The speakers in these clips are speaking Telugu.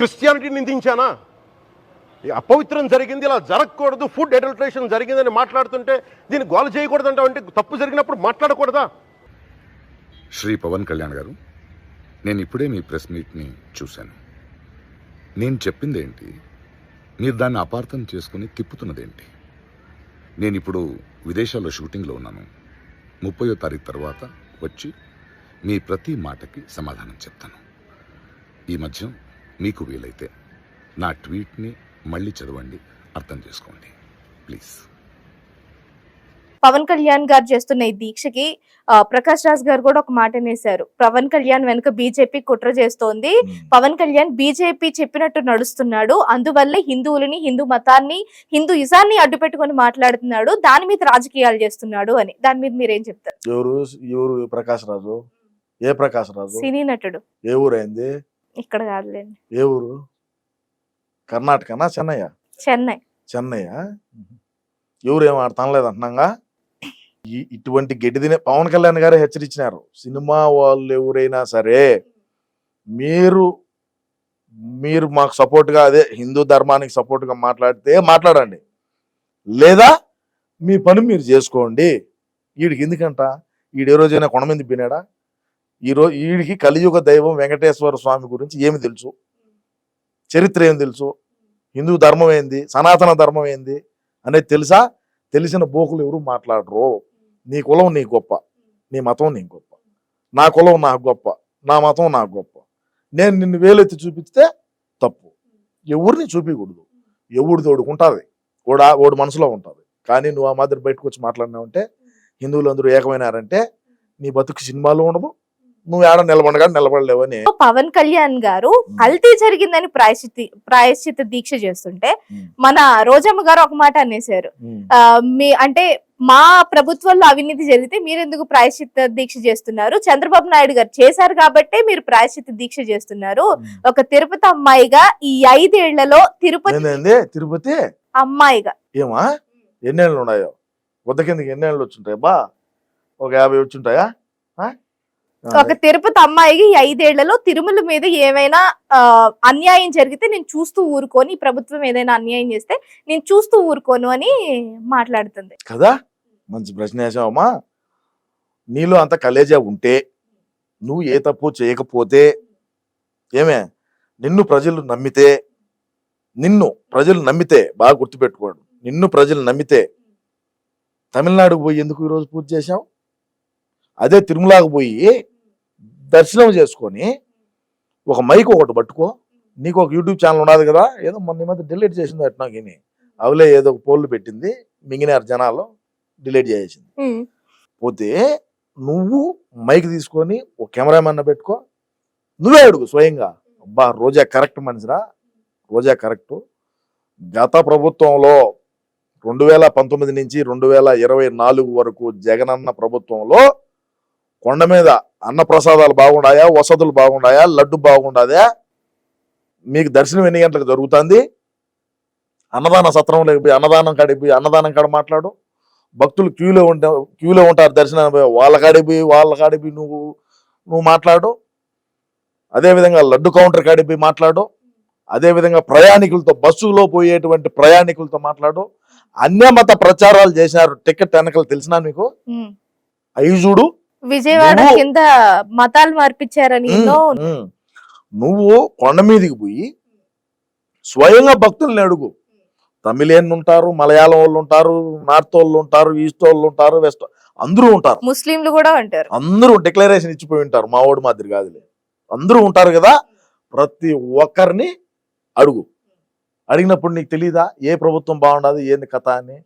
క్రిస్టియానిటీ నిందించానా? ఈ అపవిత్రం జరిగింది ఇలా జరగకూడదు ఫుడ్ అడల్ట్రేషన్ జరిగిందని మాట్లాడుతుంటే దీన్ని గోల చేయకూడదు అంటే తప్పు జరిగినప్పుడు మాట్లాడకూడదా? శ్రీ పవన్ కళ్యాణ్ గారు నేను ఇప్పుడే మీ ప్రెస్ మీట్ని చూశాను. నేను చెప్పింది ఏంటి మీరు దాన్ని అపార్థం చేసుకుని తిప్పుతున్నదేంటి? నేను ఇప్పుడు విదేశాల్లో షూటింగ్లో ఉన్నాను. ముప్పయో తారీఖు తర్వాత వచ్చి మీ ప్రతి మాటకి సమాధానం చెప్తాను. ఈ మధ్య మీకు వీలైతే నా ట్వీట్ని మళ్ళీ చదవండి అర్థం చేసుకోండి. ప్లీజ్. పవన్ కళ్యాణ్ గారు చేస్తున్న ఈ దీక్షకి ప్రకాష్ రాజ్ గారు కూడా ఒక మాట అనేశారు. పవన్ కళ్యాణ్ వెనుక బీజేపీ కుట్ర చేస్తోంది. పవన్ కళ్యాణ్ బీజేపీ చెప్పినట్టు నడుస్తున్నాడు. అందువల్ల హిందువులని హిందూ మతాన్ని హిందూ ఇజాన్ని అడ్డు పెట్టుకొని మాట్లాడుతున్నాడు. దాని మీద రాజకీయాలు చేస్తున్నాడు అని. దాని మీద మీరేం చెప్తారు? ఎవరు? ఎవరు? ప్రకాష్ రాజు. ఏ ప్రకాష్ రాజు? సినీ నటుడు. ఏ ఊరైంది ఇక్కడ కాదులేండి. ఏ ఊరు? కర్ణాటకనా చెన్నయ్య చెన్నై. చెన్నయ్య ఎవరు ఏం ఆడతానలేదు అంటున్నాగా ఈ- ఇటువంటి గడ్డి తినే పవన్ కళ్యాణ్ గారే హెచ్చరించినారు. సినిమా వాళ్ళు ఎవరైనా సరే మీరు మీరు మాకు సపోర్ట్గా అదే హిందూ ధర్మానికి సపోర్ట్గా మాట్లాడితే మాట్లాడండి. లేదా మీ పని మీరు చేసుకోండి. వీడికి ఎందుకంట? వీడు ఏ రోజైనా కొండ మీద ఈరోజు వీడికి కలియుగ దైవం వెంకటేశ్వర స్వామి గురించి ఏమి తెలుసు? చరిత్ర ఏం తెలుసు? హిందూ ధర్మం ఏంది? సనాతన ధర్మం ఏంది? అనేది తెలుసా? తెలిసిన బోకులు ఎవరు మాట్లాడరు? నీ కులం నీ గొప్ప నీ మతం నీ గొప్ప నా కులం నాకు గొప్ప నా మతం నాకు గొప్ప. నేను నిన్ను వేలెత్తి చూపిస్తే తప్పు. ఎవరిని చూపించకూడదు ఎవడు తోడుకుంటుంది ఓడా ఓడి మనసులో ఉంటుంది. కానీ నువ్వు ఆ మాదిరి బయటకు వచ్చి మాట్లాడినావంటే హిందువులు అందరూ ఏకమైనారంటే నీ బతుకు సినిమాలో ఉండదు నువ్వు ఏడ నిలబడగా నిలబడలేవని పవన్ కళ్యాణ్ గారు కల్తీ జరిగిందని ప్రాయశ్చితి ప్రాయశ్చిత దీక్ష చేస్తుంటే. మన రోజమ్మ గారు ఒక మాట అనేసారు మీ అంటే మా ప్రభుత్వంలో అవినీతి జరిగితే మీరు ఎందుకు ప్రాయశ్చిత్త దీక్ష చేస్తున్నారు? చంద్రబాబు నాయుడు గారు చేశారు కాబట్టే మీరు ప్రాయశ్చిత్త దీక్ష చేస్తున్నారు. ఒక తిరుపతి అమ్మాయిగా ఈ ఐదేళ్ళలో తిరుపతి తిరుపతి? అమ్మాయిగా. ఏమా? ఎన్నేళ్ళు ఉన్నాయో? వద్ద కిందకి ఎన్నేళ్ళు వచ్చుంటాయి బా ఒక యాభై వచ్చుంటాయా? ఒక తిరుపతి అమ్మాయికి ఐదేళ్ళలో తిరుమల మీద ఏమైనా అన్యాయం జరిగితే నేను చూస్తూ ఊరుకోని ప్రభుత్వం ఏదైనా అన్యాయం చేస్తే నేను చూస్తూ ఊరుకోను అని మాట్లాడుతుంది. కదా? మంచి ప్రశ్న వేసావమ్మా నీలో అంత కలేజా ఉంటే నువ్వు ఏ తప్పు చేయకపోతే ఏమే? నిన్ను ప్రజలు నమ్మితే నిన్ను ప్రజలు నమ్మితే బాగా గుర్తుపెట్టుకోండి. నిన్ను ప్రజలు నమ్మితే తమిళనాడుకు పోయి ఎందుకు ఈరోజు పూజ చేశావు? అదే తిరుమలకు పోయి దర్శనం చేసుకొని ఒక మైక్ ఒకటి పట్టుకో. నీకు ఒక యూట్యూబ్ ఛానల్ ఉన్నది కదా? ఏదో మొన్న మధ్య డిలీట్ చేసింది అట్లా గిని అవలే ఏదో ఒక పోల్లు పెట్టింది. మింగినారు జనాలు డిలీట్ చేసింది ఉమ్. పోతే నువ్వు మైక్ తీసుకొని ఒక కెమెరామెన్ పెట్టుకో. నువ్వే అడుగు స్వయంగా. అబ్బా రోజా కరెక్ట్ మనిషిరా? రోజా కరెక్ట్ గత ప్రభుత్వంలో రెండు వేల పంతొమ్మిది నుంచి రెండు వేల ఇరవై నాలుగు వరకు జగనన్న ప్రభుత్వంలో కొండ మీద అన్న ప్రసాదాలు బాగున్నాయా వసతులు బాగున్నాయా లడ్డు బాగుండదా మీకు దర్శనం ఎన్ని గంటలకు జరుగుతుంది? అన్నదాన సత్రం లేకపోయి అన్నదానం కాడికి పోయి అన్నదానం కాడ మాట్లాడు. భక్తులు క్యూలో ఉంటా క్యూలో ఉంటారు దర్శనానికి పోయి వాళ్ళ కాడికి పోయి వాళ్ళ కాడికి పోయి నువ్వు నువ్వు మాట్లాడు. అదేవిధంగా లడ్డు కౌంటర్ కాడికి పోయి మాట్లాడు. అదేవిధంగా ప్రయాణికులతో బస్సులో పోయేటువంటి ప్రయాణికులతో మాట్లాడు. అన్యమత ప్రచారాలు చేశారు టికెట్ వెనకలు తెలిసినా మీకు. అవి చూడు. విజయవాడ కింద మతాలు మార్పించారని. నువ్వు కొండ మీదకి పోయి స్వయంగా భక్తుల్ని అడుగు. తమిళియన్ ఉంటారు మలయాళం వాళ్ళు ఉంటారు నార్త్ వాళ్ళు ఉంటారు ఈస్ట్ వాళ్ళు ఉంటారు వెస్ట్ అందరూ ఉంటారు. ముస్లింలు కూడా అంటారు అందరూ డిక్లరేషన్ ఇచ్చిపోయి ఉంటారు. మా ఓడి మాదిరి కాదులే. అందరూ ఉంటారు కదా ప్రతి ఒక్కరిని అడుగు. అడిగినప్పుడు నీకు తెలీదా? ఏ ప్రభుత్వం బాగుండదు? ఏంది కథ అని?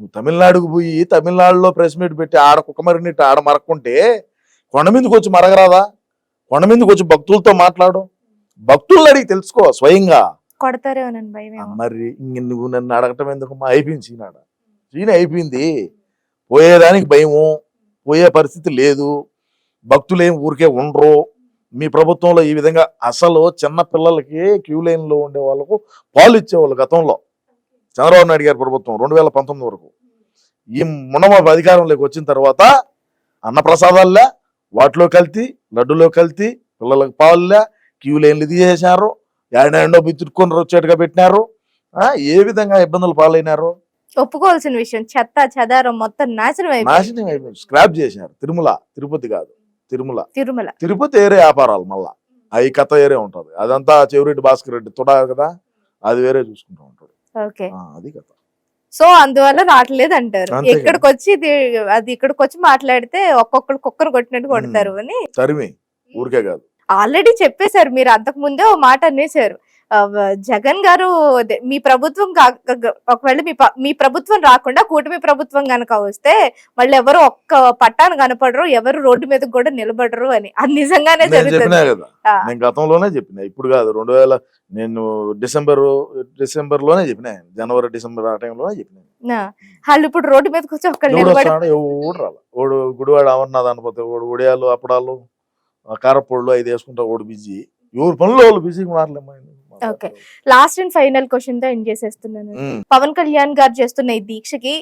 నువ్వు తమిళనాడుకు పోయి తమిళనాడులో ప్రెస్ మీట్ పెట్టి ఆడ కుక్క మరినట్టు ఆడ మరక్కుంటే కొండ మీదకి వచ్చి మరగరాదా? కొండ మీదకి వచ్చి భక్తులతో మాట్లాడు. భక్తులను అడిగి తెలుసుకో స్వయంగా. మరి ఇంక నువ్వు నన్ను అడగటం ఎందుకు? మా అయిపోయింది సీనాడ సీన్ అయిపోయింది. పోయేదానికి భయము. పోయే పరిస్థితి లేదు. భక్తులు ఏం ఊరికే ఉండరు. మీ ప్రభుత్వంలో ఈ విధంగా అసలు చిన్న పిల్లలకి క్యూ లైన్లో ఉండే వాళ్ళకు పాలు ఇచ్చేవాళ్ళు గతంలో. చంద్రబాబు నాయుడు గారి ప్రభుత్వం రెండు వేల పంతొమ్మిది వరకు. ఈ మునమ అధికారంలోకి వచ్చిన తర్వాత అన్నప్రసాదాలే వాటిలో కల్తీ లడ్డులో కల్తీ పిల్లలకు పాలులే క్యూ లైన్లు తీసేశారు ఏడాడో బిత్తుకొని వచ్చేట్టుగా పెట్టినారు. ఏ విధంగా ఇబ్బందులు పాలైనారు? ఒప్పుకోవాల్సిన విషయం చెత్త చెదారం మొత్తం నాశనం అయిపోయింది. నాశనం అయిపోయింది. స్క్రాప్ చేసినారు తిరుమల తిరుపతి కాదు తిరుమల. తిరుమల. తిరుపతి ఏరే వ్యాపారాలు మళ్ళా. అవి కథ ఏరే ఉంటది. అదంతా చెవిరెడ్డి భాస్కర్ రెడ్డి తుడా కదా? అది వేరే చూసుకుంటూ ఓకే. అది కథ. సో అందువల్ల రావట్లేదు అంటారు. ఇక్కడికి వచ్చి అది ఇక్కడికి వచ్చి మాట్లాడితే ఒక్కొక్కరు కుక్కరు కొట్టినట్టు కొడతారు అని. తరిమి. ఊరికే కాదు. ఆల్రెడీ చెప్పేశారు. మీరు అంతకు ముందే ఓ మాట అనేసారు వ- జగన్ గారు మీ ప్రభుత్వం ఒకవేళ మీ మీ ప్రభుత్వం రాకుండా కూటమి ప్రభుత్వం గనక వస్తే మళ్ళీ ఎవరు ఒక్క పట్టాను కనపడరు ఎవరు రోడ్డు మీద కూడా నిలబడరు అని. అది నిజంగానే జరుగుతుంది. నేను గతంలోనే చెప్పిన ఇప్పుడు కాదు రెండు వేల నేను డిసెంబర్ డిసెంబర్లోనే చెప్పిన జనవరి డిసెంబర్ ఆ టైంలోనే చెప్పిన. వాళ్ళు ఇప్పుడు రోడ్డు మీదకి వచ్చి ఒక్కళ్ళు ఎవడు రాల? ఓడు గుడివాడ అమర్నాథ్ అనిపోతే ఓడు ఒడియాలు అప్పడాలు కారపొళ్ళు అది వేసుకుంటా ఓడు బిజీ. ఎవరు పనులు వాళ్ళు బిజీగా మారలేమ్మా Okay. లాస్ట్ అండ్ ఫైనల్ క్వశ్చన్తో ఎండ్ చేసేస్తున్నాను. పవన్ కళ్యాణ్ గారు చేస్తున్న ఈ దీక్షకి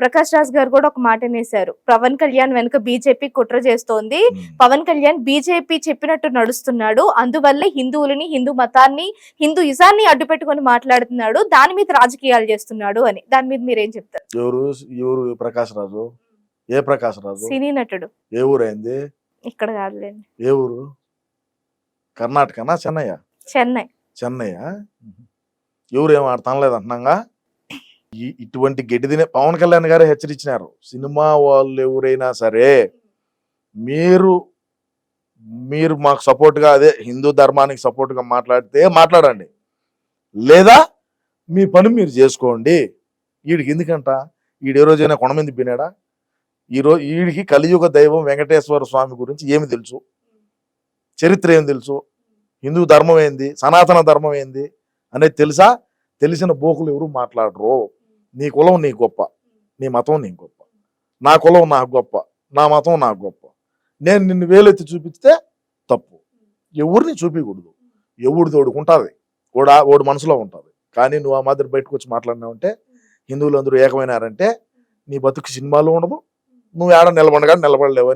ప్రకాష్ రాజ్ గారు కూడా ఒక మాట అనేసారు పవన్ కళ్యాణ్ వెనుక బీజేపీ కుట్ర చేస్తోంది. పవన్ కళ్యాణ్ బీజేపీ చెప్పినట్టు నడుస్తున్నాడు. అందువల్లే హిందువులని హిందూ మతాన్ని హిందూ ఇజాన్ని అడ్డు పెట్టుకొని మాట్లాడుతున్నాడు. దాని మీద రాజకీయాలు చేస్తున్నాడు అని. దాని మీద మీరేం చెప్తారు? ఎవరు? ఎవరు? ప్రకాష్ రాజు? ఏ ప్రకాష్ రాజు? సినీ నటుడు. ఏ ఊరు అయింది? ఇక్కడ కాదులేండి. ఏ ఊరు? కర్ణాటకనా? చెన్నయ్య చెన్నై. చెన్నయ్య? ఎవరు ఏం ఆడ అంటున్నాగా ఇటువంటి గడ్డి పవన్ కళ్యాణ్ గారే హెచ్చరించినారు. సినిమా వాళ్ళు ఎవరైనా సరే మీరు మీరు మాకు సపోర్ట్గా అదే హిందూ ధర్మానికి సపోర్ట్గా మాట్లాడితే మాట్లాడండి. లేదా మీ పని మీరు చేసుకోండి. వీడికి ఎందుకంట? వీడు ఏ రోజైనా కొండ మీద పినాడా ఈరోజు వీడికి కలియుగ దైవం వెంకటేశ్వర స్వామి గురించి ఏమి తెలుసు? చరిత్ర ఏం తెలుసు? హిందూ ధర్మం ఏంది? సనాతన ధర్మం ఏంది? అనేది తెలుసా? తెలిసిన బోకులు ఎవరు మాట్లాడరు. నీ కులం నీ గొప్ప. నీ మతం నీ గొప్ప. నా కులం నాకు గొప్ప. నా మతం నాకు గొప్ప. నేను నిన్ను వేలెత్తి చూపిస్తే తప్పు. ఎవరిని చూపించకూడదు ఎవడిది ఓడుకుంటుంది ఓడా ఓడి మనసులో ఉంటుంది. కానీ నువ్వు ఆ మాదిరి బయటకు వచ్చి మాట్లాడినావంటే హిందువులు అందరూ ఏకమైనారంటే నీ బతుకు సినిమాలు ఉండదు. నువ్వు ఏడ నిలబడగా నిలబడలేవు